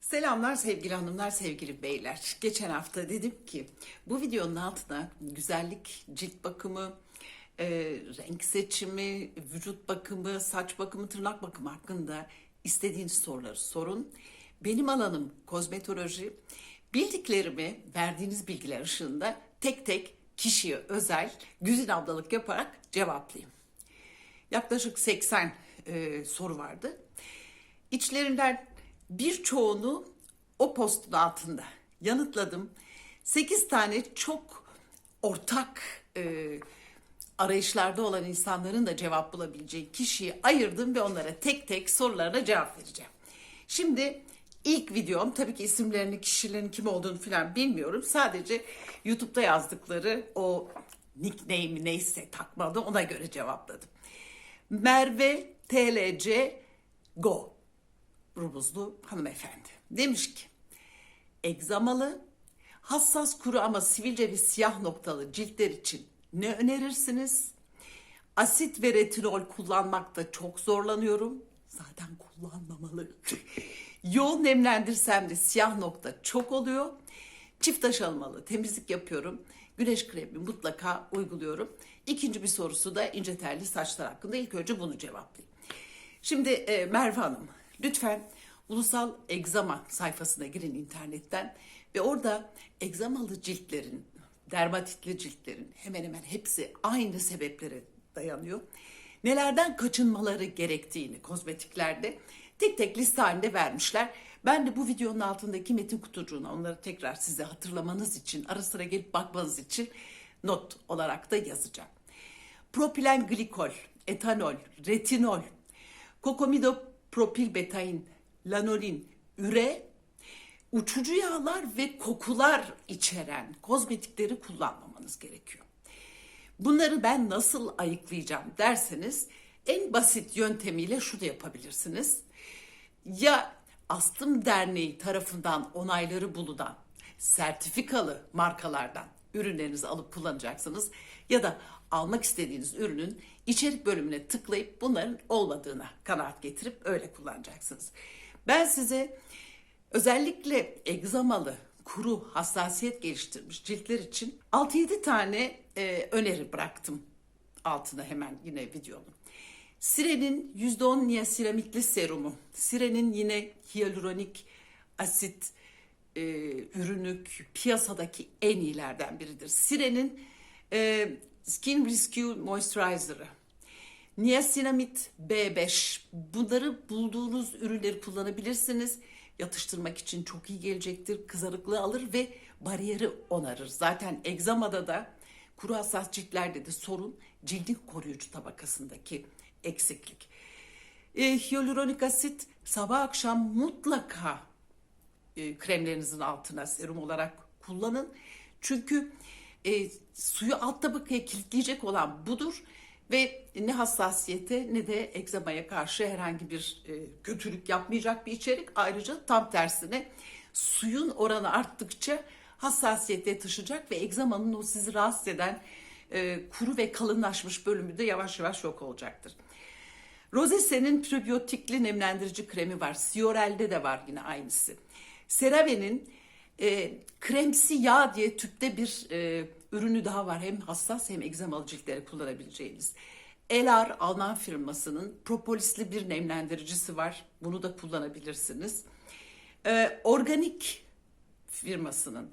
Selamlar sevgili hanımlar, sevgili beyler. Geçen hafta dedim ki bu videonun altına güzellik, cilt bakımı, e, renk seçimi, vücut bakımı, saç bakımı, tırnak bakımı hakkında istediğiniz soruları sorun. Benim alanım kozmetoloji. Bildiklerimi verdiğiniz bilgiler ışığında tek tek kişiye özel güzin ablalık yaparak cevaplayayım. Yaklaşık 80 e, soru vardı. İçlerinden birçoğunu o postun altında yanıtladım. 8 tane çok ortak e, arayışlarda olan insanların da cevap bulabileceği kişiyi ayırdım ve onlara tek tek sorularına cevap vereceğim. Şimdi ilk videom tabii ki isimlerini, kişilerin kim olduğunu falan bilmiyorum. Sadece YouTube'da yazdıkları o nickname neyse takmadı ona göre cevapladım. Merve TLC Go Rumuzlu hanımefendi. Demiş ki egzamalı, hassas kuru ama sivilce ve siyah noktalı ciltler için ne önerirsiniz? Asit ve retinol kullanmakta çok zorlanıyorum. Zaten kullanmamalı. Yoğun nemlendirsem de siyah nokta çok oluyor. Çift taş almalı, temizlik yapıyorum. Güneş kremi mutlaka uyguluyorum. İkinci bir sorusu da ince telli saçlar hakkında. İlk önce bunu cevaplayayım. Şimdi e, Merve Hanım, lütfen Ulusal Egzama sayfasına girin internetten ve orada egzamalı ciltlerin, dermatitli ciltlerin hemen hemen hepsi aynı sebeplere dayanıyor. Nelerden kaçınmaları gerektiğini kozmetiklerde tek tek liste halinde vermişler. Ben de bu videonun altındaki metin kutucuğuna onları tekrar size hatırlamanız için, ara sıra gelip bakmanız için not olarak da yazacağım. Propilen glikol, etanol, retinol, kokomidopropilbetain, lanolin, üre, uçucu yağlar ve kokular içeren kozmetikleri kullanmamanız gerekiyor. Bunları ben nasıl ayıklayacağım derseniz en basit yöntemiyle şu da yapabilirsiniz. Ya Astım Derneği tarafından onayları bulunan sertifikalı markalardan ürünlerinizi alıp kullanacaksınız ya da almak istediğiniz ürünün içerik bölümüne tıklayıp bunların olmadığına kanaat getirip öyle kullanacaksınız. Ben size özellikle egzamalı, kuru, hassasiyet geliştirmiş ciltler için 6-7 tane e, öneri bıraktım altına hemen yine videonun. Sirenin %10 niasinamidli serumu, Sirenin yine hyaluronik asit e, ürünü piyasadaki en iyilerden biridir. Sirenin e, Skin Rescue Moisturizer'ı, Niacinamide B5 bunları bulduğunuz ürünleri kullanabilirsiniz. Yatıştırmak için çok iyi gelecektir. Kızarıklığı alır ve bariyeri onarır. Zaten egzamada da kuru hassas ciltlerde de sorun cildin koruyucu tabakasındaki eksiklik. E, hyaluronik asit sabah akşam mutlaka e, kremlerinizin altına serum olarak kullanın. Çünkü e, suyu alt tabakaya kilitleyecek olan budur ve ne hassasiyete ne de egzamaya karşı herhangi bir e, kötülük yapmayacak bir içerik. Ayrıca tam tersine suyun oranı arttıkça hassasiyete taşıyacak ve egzamanın o sizi rahatsız eden e, kuru ve kalınlaşmış bölümü de yavaş yavaş yok olacaktır. Rosese'nin prebiyotikli nemlendirici kremi var. Siorel'de de var yine aynısı. CeraVe'nin e, kremsi yağ diye tüpte bir e, ürünü daha var. Hem hassas hem egzamalı ciltlere kullanabileceğiniz. Elar Alman firmasının propolisli bir nemlendiricisi var. Bunu da kullanabilirsiniz. E, organik firmasının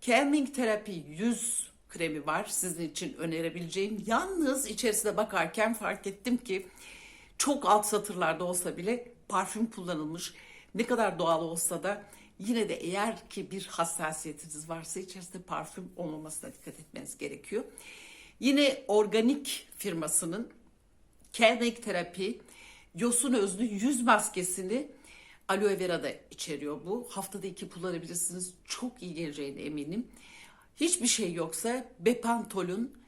Calming Terapi 100 kremi var. Sizin için önerebileceğim. Yalnız içerisine bakarken fark ettim ki çok alt satırlarda olsa bile parfüm kullanılmış. Ne kadar doğal olsa da yine de eğer ki bir hassasiyetiniz varsa içerisinde parfüm olmamasına dikkat etmeniz gerekiyor. Yine organik firmasının Kelmek Terapi yosun özlü yüz maskesini aloe vera da içeriyor bu. Haftada iki kullanabilirsiniz. Çok iyi geleceğine eminim. Hiçbir şey yoksa Bepantol'un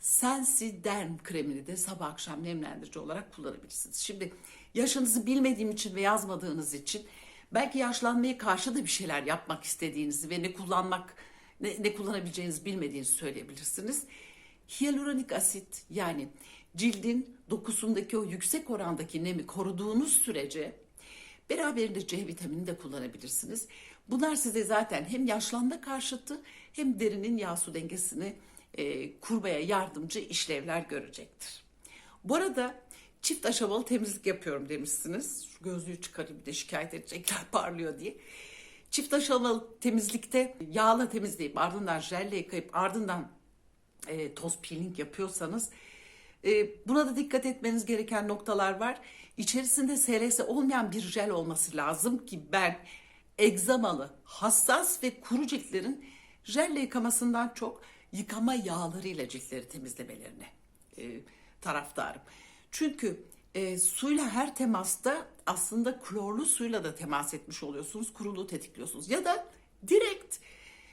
Sensiderm kremini de sabah akşam nemlendirici olarak kullanabilirsiniz. Şimdi yaşınızı bilmediğim için ve yazmadığınız için belki yaşlanmaya karşı da bir şeyler yapmak istediğinizi ve ne kullanmak ne, ne kullanabileceğinizi bilmediğinizi söyleyebilirsiniz. Hyaluronik asit yani cildin dokusundaki o yüksek orandaki nemi koruduğunuz sürece beraberinde C vitamini de kullanabilirsiniz. Bunlar size zaten hem yaşlanma karşıtı hem derinin yağ su dengesini e, kurmaya yardımcı işlevler görecektir. Bu arada çift aşamalı temizlik yapıyorum demişsiniz. Şu gözlüğü çıkarayım de şikayet edecekler parlıyor diye. Çift aşamalı temizlikte yağla temizleyip ardından jelle yıkayıp ardından e, toz peeling yapıyorsanız e, buna da dikkat etmeniz gereken noktalar var. İçerisinde SLS olmayan bir jel olması lazım ki ben egzamalı, hassas ve kuru ciltlerin jelle yıkamasından çok yıkama yağlarıyla ciltleri temizlemelerini e, taraftarım. Çünkü e, suyla her temasta aslında klorlu suyla da temas etmiş oluyorsunuz. Kuruluğu tetikliyorsunuz. Ya da direkt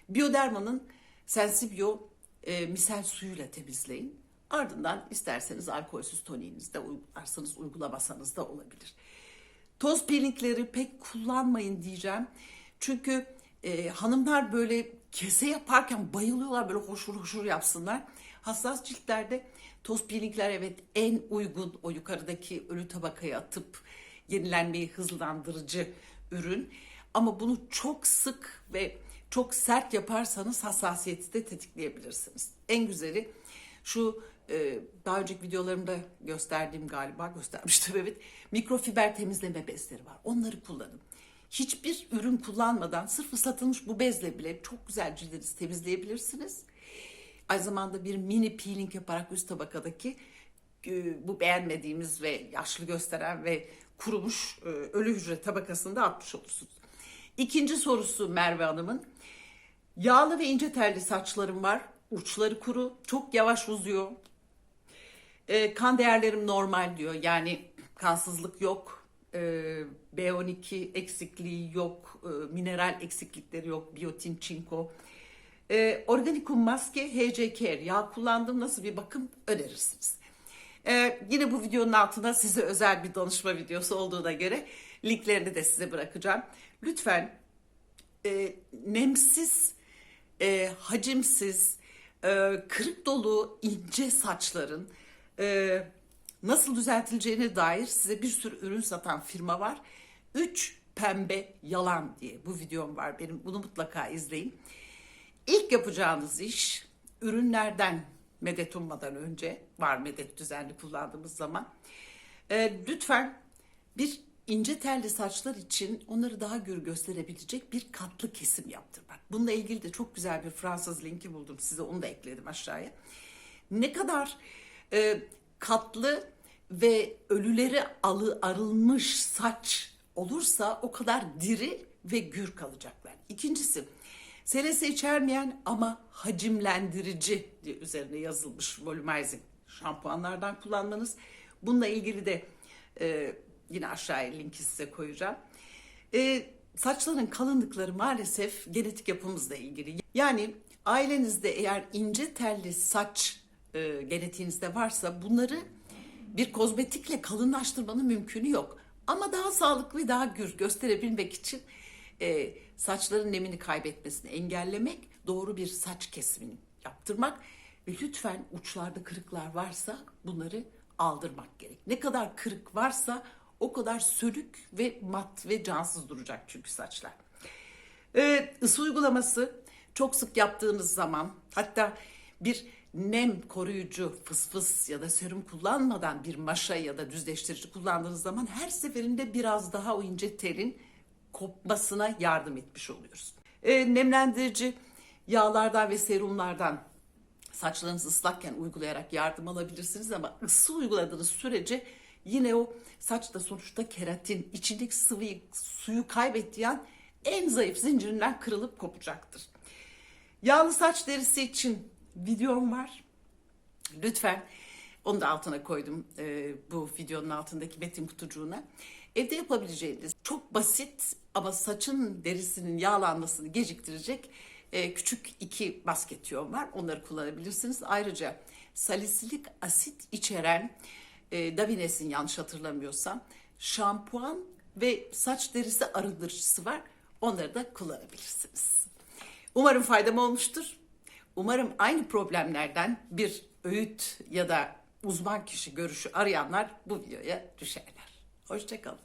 Bioderma'nın Sensibio e, misel suyuyla temizleyin. Ardından isterseniz alkolsüz toniğinizi de uygularsanız uygulamasanız da olabilir. Toz peelingleri pek kullanmayın diyeceğim. Çünkü e, hanımlar böyle kese yaparken bayılıyorlar böyle hoşur hoşur yapsınlar. Hassas ciltlerde toz peelingler evet en uygun o yukarıdaki ölü tabakaya atıp yenilenmeyi hızlandırıcı ürün. Ama bunu çok sık ve çok sert yaparsanız hassasiyeti de tetikleyebilirsiniz. En güzeli şu e, daha önceki videolarımda gösterdiğim galiba göstermiştim evet mikrofiber temizleme bezleri var. Onları kullanın. Hiçbir ürün kullanmadan sırf ıslatılmış bu bezle bile çok güzel cildinizi temizleyebilirsiniz. Aynı zamanda bir mini peeling yaparak üst tabakadaki e, bu beğenmediğimiz ve yaşlı gösteren ve kurumuş e, ölü hücre tabakasını da atmış olursunuz. İkinci sorusu Merve Hanım'ın. Yağlı ve ince telli saçlarım var. Uçları kuru, çok yavaş uzuyor. E, kan değerlerim normal diyor. Yani kansızlık yok. E, B12 eksikliği yok. E, mineral eksiklikleri yok. Biyotin, çinko. E, Organikum maske HC Care yağ kullandım. Nasıl bir bakım önerirsiniz? Yine bu videonun altına size özel bir danışma videosu olduğuna göre linklerini de size bırakacağım. Lütfen nemsiz, hacimsiz, kırık dolu ince saçların nasıl düzeltileceğine dair size bir sürü ürün satan firma var. 3 pembe yalan diye bu videom var benim. Bunu mutlaka izleyin. İlk yapacağınız iş ürünlerden medet ummadan önce var medet düzenli kullandığımız zaman e, lütfen bir ince telli saçlar için onları daha gür gösterebilecek bir katlı kesim yaptırmak. Bununla ilgili de çok güzel bir Fransız linki buldum size onu da ekledim aşağıya. Ne kadar e, katlı ve ölüleri alı arılmış saç olursa o kadar diri ve gür kalacaklar. İkincisi SLS içermeyen ama hacimlendirici diye üzerine yazılmış volumizing şampuanlardan kullanmanız. Bununla ilgili de e, yine aşağıya linki size koyacağım. E, saçların kalınlıkları maalesef genetik yapımızla ilgili. Yani ailenizde eğer ince telli saç e, genetiğinizde varsa bunları bir kozmetikle kalınlaştırmanın mümkünü yok. Ama daha sağlıklı ve daha gür gösterebilmek için e, saçların nemini kaybetmesini engellemek, doğru bir saç kesimini yaptırmak ve lütfen uçlarda kırıklar varsa bunları aldırmak gerek. Ne kadar kırık varsa o kadar sönük ve mat ve cansız duracak çünkü saçlar. Ee, ısı uygulaması çok sık yaptığınız zaman hatta bir nem koruyucu fısfıs ya da serum kullanmadan bir maşa ya da düzleştirici kullandığınız zaman her seferinde biraz daha o ince terin kopmasına yardım etmiş oluyoruz. Ee, nemlendirici yağlardan ve serumlardan saçlarınız ıslakken uygulayarak yardım alabilirsiniz ama ısı uyguladığınız sürece yine o saçta sonuçta keratin içindeki sıvıyı suyu kaybettiği an en zayıf zincirinden kırılıp kopacaktır. Yağlı saç derisi için videom var. Lütfen onu da altına koydum e, bu videonun altındaki metin kutucuğuna. Evde yapabileceğiniz çok basit ama saçın derisinin yağlanmasını geciktirecek e, küçük iki basket yol var. Onları kullanabilirsiniz. Ayrıca salisilik asit içeren e, Davines'in yanlış hatırlamıyorsam şampuan ve saç derisi arındırıcısı var. Onları da kullanabilirsiniz. Umarım faydam olmuştur. Umarım aynı problemlerden bir öğüt ya da uzman kişi görüşü arayanlar bu videoya düşerler. Hoşçakalın.